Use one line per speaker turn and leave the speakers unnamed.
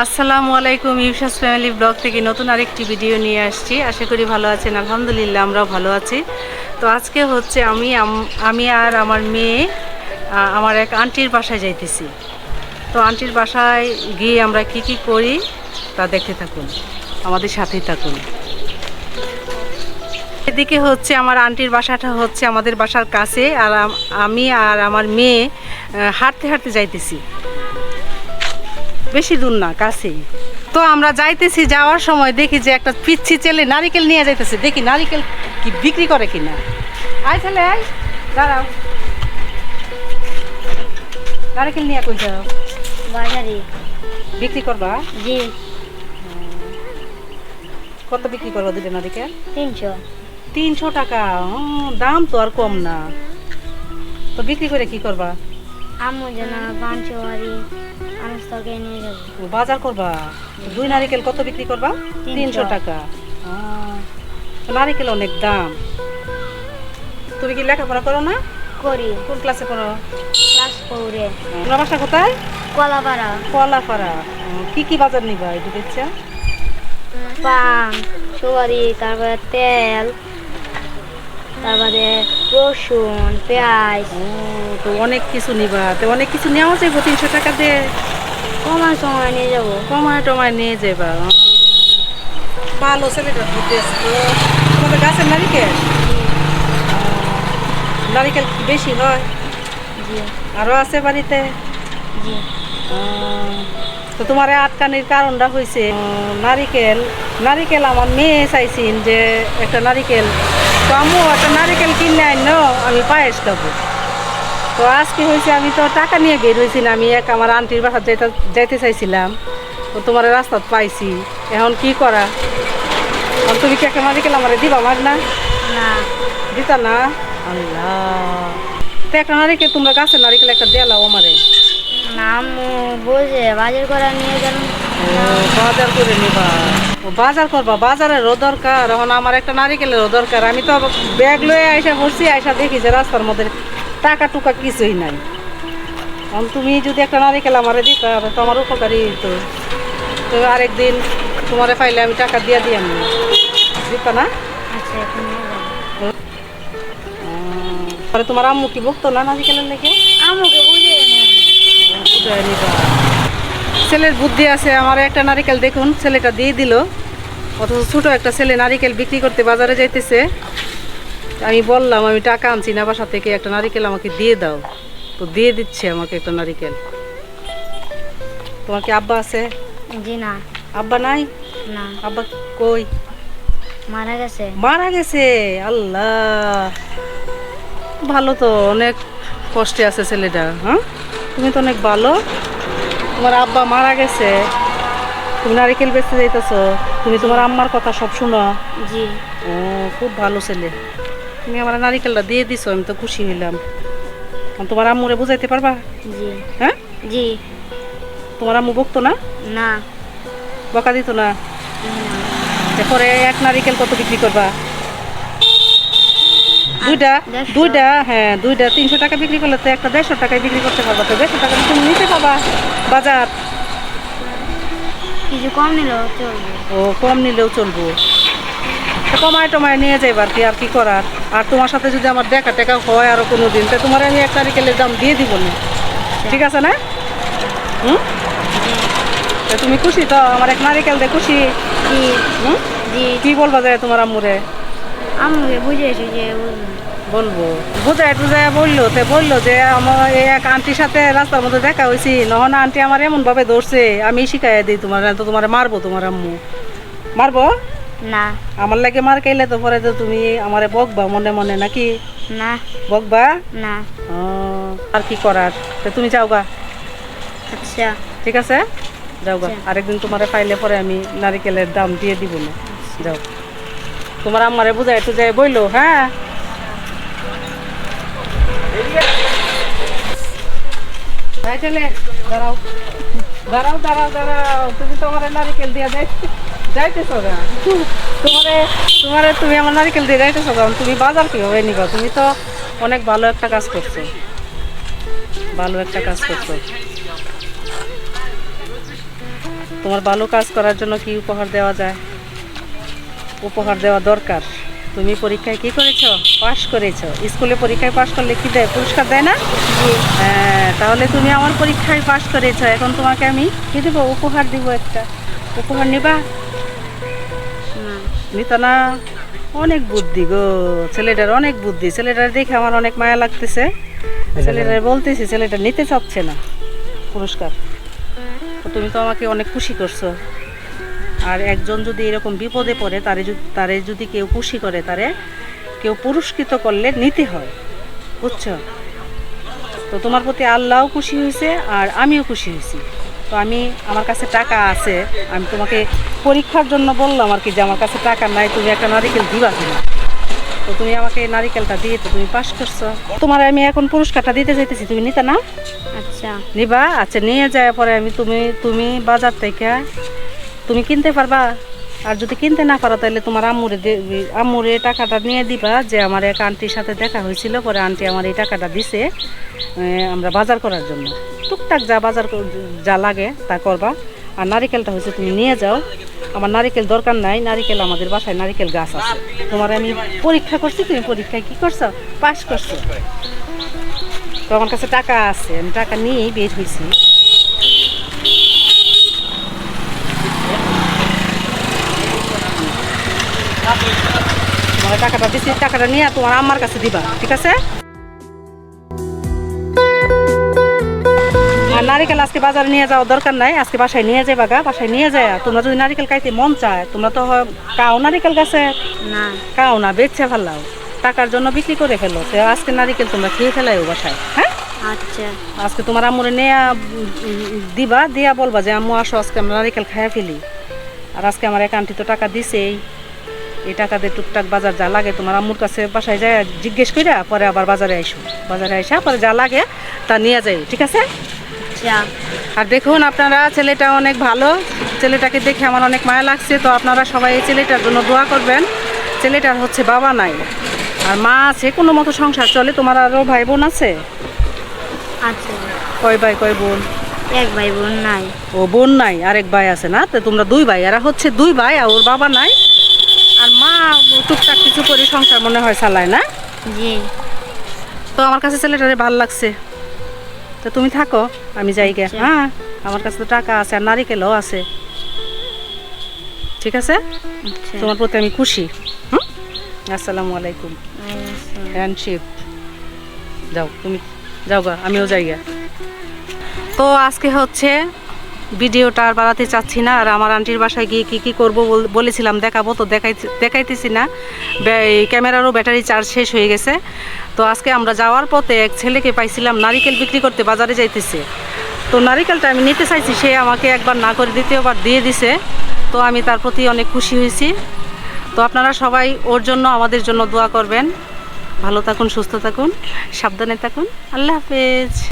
আসসালামু আলাইকুম ইউসাস family blog থেকে নতুন আরেকটি ভিডিও নিয়ে আসছি। আশা করি ভালো আছেন, আলহামদুলিল্লাহ আমরাও ভালো আছি। তো আজকে হচ্ছে আমি আমি আর আমার মেয়ে আমার এক আন্টির বাসায় যাইতেছি। তো আন্টির বাসায় গিয়ে আমরা কি কি করি তা দেখতে থাকুন, আমাদের সাথেই থাকুন। এদিকে হচ্ছে আমার আন্টির বাসাটা হচ্ছে আমাদের বাসার কাছে, আর আমি আর আমার মেয়ে হাঁটতে হাঁটতে যাইতেছি। বেশি দূর না কাছেই। তো আমরা যাইতেছি যাওয়ার সময় দেখি যে একটা পিচ্ছি ছেলে নারিকেল নিয়ে যাইতেছে। দেখি নারিকেল কি বিক্রি করে কিনা। আয় ছেলে আয়। দাঁড়াও। নারিকেল নিয়ে কই যাও?
বাজারে।
বিক্রি করবা?
জি।
কত বিক্রি করবা দুটো নারিকেল?
তিনশো।
তিনশো টাকা। দাম তো আর কম না। তো বিক্রি করে কি করবা?
আম্মু পাঁচশো বাড়ি আনাজ তরকারি নিয়ে যাব।
বাজার করবা? দুই নারিকেল কত বিক্রি করবা?
তিনশো।
টাকা। নারিকেল অনেক দাম। তুমি কি লেখাপড়া করো না?
করি।
কোন ক্লাসে পড়ো?
ক্লাস পৌরে
তোমার বাসা কোথায়?
কলাপাড়া।
কলাপাড়া। কি কি বাজার নিবা একটু দেখছা?
পান সুপারি তারপরে তেল তারপরে রসুন পেঁয়াজ।
তো অনেক কিছু নিবা। তো অনেক কিছু নেওয়া যাইব তিনশো টাকা দিয়ে
কমায় সময় নিয়ে যাব।
কমায় টমায় নিয়ে যাবা ভালো ছেলেটা তোমাদের গাছের নারিকেল? নারিকেল বেশি হয়? আরও আছে বাড়িতে? তো তোমার আটকানির কারণটা হয়েছে নারিকেল। নারিকেল আমার মেয়ে চাইছেন যে একটা নারিকেল তো আম্মু একটা নারিকেল কিনে আইন আমি পায়েস খাব। তো আজকে হয়েছে আমি তো টাকা নিয়ে বের হয়েছি না আমি এক আমার আন্টির বাসা যাইতে যাইতে চাইছিলাম। তো তোমার রাস্তাত পাইছি এখন কি করা? এখন তুমি কি একটা নারিকেল আমার দিবা মার না?
না।
দিতা না? আল্লাহ। তো একটা নারিকেল তোমরা গাছের নারিকেল একটা দেলাও আমারে।
না আম্মু বলছে বাজার করা নিয়ে গেল।
বাজার করে নিবা। ও, বাজার করবা বাজারেরও দরকার। এখন আমার একটা নারিকেলেরও দরকার। আমি তো ব্যাগ লয়ে আইসা পড়ছি আইসা দেখি যে রাস্তার মধ্যে টাকা টুকা কিছুই নাই। এখন তুমি যদি একটা নারিকেল আমারে দিতে হবে তো আমার উপকারী তো তো আরেকদিন তোমারে পাইলে আমি টাকা দিয়ে দিয়ে আমি দিতা না?
আচ্ছা
তোমার আম্মু কি বকতো না নারিকেলের লেগে?
আম্মুকে বুঝে।
ছেলের বুদ্ধি আছে আমার একটা নারিকেল দেখুন ছেলেটা দিয়ে দিল। অথচ ছোট একটা ছেলে নারিকেল বিক্রি করতে বাজারে যাইতেছে। আমি বললাম আমি টাকা আনছি না বাসা থেকে একটা নারিকেল আমাকে দিয়ে দাও। তো দিয়ে দিচ্ছে আমাকে একটা নারিকেল। তোমার কি আব্বা আছে?
জি না।
আব্বা নাই?
না।
আব্বা কই?
মারা গেছে।
মারা গেছে? আল্লাহ! ভালো তো অনেক কষ্টে আছে ছেলেটা হ্যাঁ? তুমি তো অনেক ভালো। তোমার আব্বা মারা গেছে। তুমি নারিকেল বেচতে যাইতেছো। তুমি তোমার আম্মার কথা সব শুনো।
জি।
ও খুব ভালো ছেলে। তুমি আমার নারিকেলটা দিয়ে দিছো আমি তো খুশি হইলাম। তোমার আম্মুরে বুঝাইতে পারবা?
জি।
হ্যাঁ?
জি।
তোমার আম্মু বকতো না?
না।
বকা দিত না? এরপরে এক নারিকেল কত বিক্রি করবা? দুইটা। দুইটা হ্যাঁ দুইটা তিনশো টাকা বিক্রি করলে তো একটা দেড়শো টাকায় বিক্রি করতে পারবা তো। দেড়শো টাকা তুমি নিতে পাবা বাজার।
কিছু কম নিলেও চলবে।
ও কম নিলেও চলবো। কমায় টমায় নিয়ে যাইবা আর কি আর কি করার? আর তোমার সাথে যদি আমার দেখা টেকা হয় আরও কোনো দিন তো তোমার আমি এক নারিকেলের দাম দিয়ে দিব না। ঠিক আছে না? হুম? তুমি খুশি তো? আমার এক নারিকেল দে খুশি। কি বলবা যায় তোমার আম্মুরে?
আমাকে বুঝেছি যে
বলব। বুঝায় টুজায় বলল তে বলল যে আমার এই এক আন্টির সাথে রাস্তার মধ্যে দেখা হয়েছি নহনা আন্টি আমার এমন ভাবে ধরছে আমি শিখাই দিই তোমার তো তোমার মারবো তোমার আম্মু। মারবো?
না।
আমার লাগে মার খাইলে তো পরে তো তুমি আমারে বকবা মনে মনে নাকি?
না।
বকবা?
না।
আর কি করার? তো তুমি যাও গা
আচ্ছা।
ঠিক আছে? যাও গা
আচ্ছা।
আরেকদিন তোমারে পাইলে পরে আমি নারিকেলের দাম দিয়ে দিব না। যাও। তোমার আম্মারে বুঝাই টুজাই বইলো হ্যাঁ? দাঁড়াও। দাঁড়াও দাঁড়াও দাঁড়াও। তুমি তো আমার নারিকেল দিয়ে যাই তোমারে তোমারে তুমি আমার দিয়ে তুমি বাজার তুমি তো অনেক ভালো একটা কাজ করছ। ভালো একটা কাজ করছ। তোমার ভালো কাজ করার জন্য কি উপহার দেওয়া যায়? উপহার দেওয়া দরকার। তুমি পরীক্ষায় কি করেছ? পাশ করেছ। স্কুলে পরীক্ষায় পাশ করলে কি দেয়? পুরস্কার দেয় না? হ্যাঁ তাহলে তুমি আমার পরীক্ষায় পাশ করেছ। এখন তোমাকে আমি কি দেবো? উপহার দিব একটা। উপহার নিবা? নিত না অনেক বুদ্ধি গো। ছেলেটার অনেক বুদ্ধি। ছেলেটার দেখে আমার অনেক মায়া লাগতেছে। ছেলেটার বলতেছি, ছেলেটা নিতে চাচ্ছে না। পুরস্কার। তুমি তো আমাকে অনেক খুশি করছ। আর একজন যদি এরকম বিপদে পড়ে তারে যদি তারে যদি কেউ খুশি করে তারে কেউ পুরস্কৃত করলে নিতে হয়। বুঝছ? তো তোমার প্রতি আল্লাহও খুশি হয়েছে আর আমিও খুশি হয়েছি তো আমি আমার কাছে টাকা আছে আমি তোমাকে পরীক্ষার জন্য বললাম আর কি যে আমার কাছে টাকা নাই তুমি একটা নারিকেল দিবা কিনা? তো তুমি আমাকে নারিকেলটা দিয়ে তো তুমি পাস করছ। তোমার আমি এখন পুরস্কারটা দিতে চাইতেছি তুমি নিতে না?
আচ্ছা।
নিবা আচ্ছা নিয়ে যায় পরে আমি তুমি তুমি বাজার থেকে তুমি কিনতে পারবা? আর যদি কিনতে না পারো, তাহলে তোমার আম্মুরে আম্মুরে টাকাটা নিয়ে দিবা যে আমার এক আন্টির সাথে দেখা হয়েছিল, পরে আন্টি আমার এই টাকাটা দিছে আমরা বাজার করার জন্য। টুকটাক যা বাজার যা লাগে তা করবা। আর নারিকেলটা হচ্ছে তুমি নিয়ে যাও। আমার নারিকেল দরকার নাই, নারিকেল আমাদের বাসায় নারিকেল গাছ আছে। তোমার আমি পরীক্ষা করছি, তুমি পরীক্ষায় কি করছ? পাস করছ। তো আমার কাছে টাকা আছে, আমি টাকা নিয়েই বের হয়েছি। তোমার টাকাটা দিচ্ছি টাকাটা নিয়ে তোমার আম্মার কাছে দিবা ঠিক আছে? আর নারিকেল আজকে বাজারে নিয়ে যাওয়ার দরকার নাই আজকে বাসায় নিয়ে যাবা গা বাসায় নিয়ে যায় তোমরা যদি নারিকেল খাইতে মন চায় তোমরা তো কাও নারিকেল গাছে?
না।
কাও না বেচছে ফেলাও। টাকার জন্য বিক্রি করে ফেলো তো আজকে নারিকেল তোমরা খেয়ে ফেলাইও বাসায় হ্যাঁ?
আচ্ছা।
আজকে তোমার আম্মুরে নেয়া দিবা দিয়া বলবা যে আম্মু আসো আজকে আমরা নারিকেল খাইয়া ফেলি। আর আজকে আমার এক আন্টি তো টাকা দিছেই। এই টাকা দিয়ে টুকটাক বাজার যা লাগে তোমার আম্মুর কাছে বাসায় যায় জিজ্ঞেস কইরা পরে আবার বাজারে আইসো। বাজারে আইসা পরে যা লাগে তা নিয়ে যাই ঠিক আছে? আর দেখুন আপনারা ছেলেটা অনেক ভালো। ছেলেটাকে দেখে আমার অনেক মায়া লাগছে। তো আপনারা সবাই এই ছেলেটার জন্য দোয়া করবেন। ছেলেটার হচ্ছে বাবা নাই। আর মা আছে কোনো মতো সংসার চলে। তোমার আরও ভাই বোন আছে। কয় ভাই কয় বোন?
এক ভাই বোন নাই।
ও বোন নাই আরেক ভাই আছে না? তো তোমরা দুই ভাই। এরা হচ্ছে দুই ভাই আর ওর বাবা নাই। টুকটাক কিছু করে সংসার মনে হয় চালায় না?
জি।
তো আমার কাছে ছেলেটারে ভালো লাগছে। তো তুমি থাকো আমি যাই গে।
আচ্ছা।
হ্যাঁ আমার কাছে তো টাকা আছে আর নারিকেলও আছে। ঠিক আছে?
আচ্ছা।
তোমার প্রতি আমি খুশি। হুম? আসসালামু আলাইকুম।
আচ্ছা।
হ্যান্ডশিপ যাও তুমি যাও গা আমিও যাই গা। তো আজকে হচ্ছে ভিডিওটা আর বাড়াতে চাচ্ছি না, আর আমার আন্টির বাসায় গিয়ে কী কী করব বলেছিলাম দেখাবো, তো দেখাই, দেখাইতেছি না। ক্যামেরারও ব্যাটারি চার্জ শেষ হয়ে গেছে। তো আজকে আমরা যাওয়ার পথে এক ছেলেকে পাইছিলাম নারিকেল বিক্রি করতে বাজারে যাইতেছে। তো নারিকেলটা আমি নিতে চাইছি, সে আমাকে একবার না করে দ্বিতীয়বার দিয়ে দিছে। তো আমি তার প্রতি অনেক খুশি হয়েছি। তো আপনারা সবাই ওর জন্য, আমাদের জন্য দোয়া করবেন। ভালো থাকুন, সুস্থ থাকুন, সাবধানে থাকুন। আল্লাহ হাফেজ।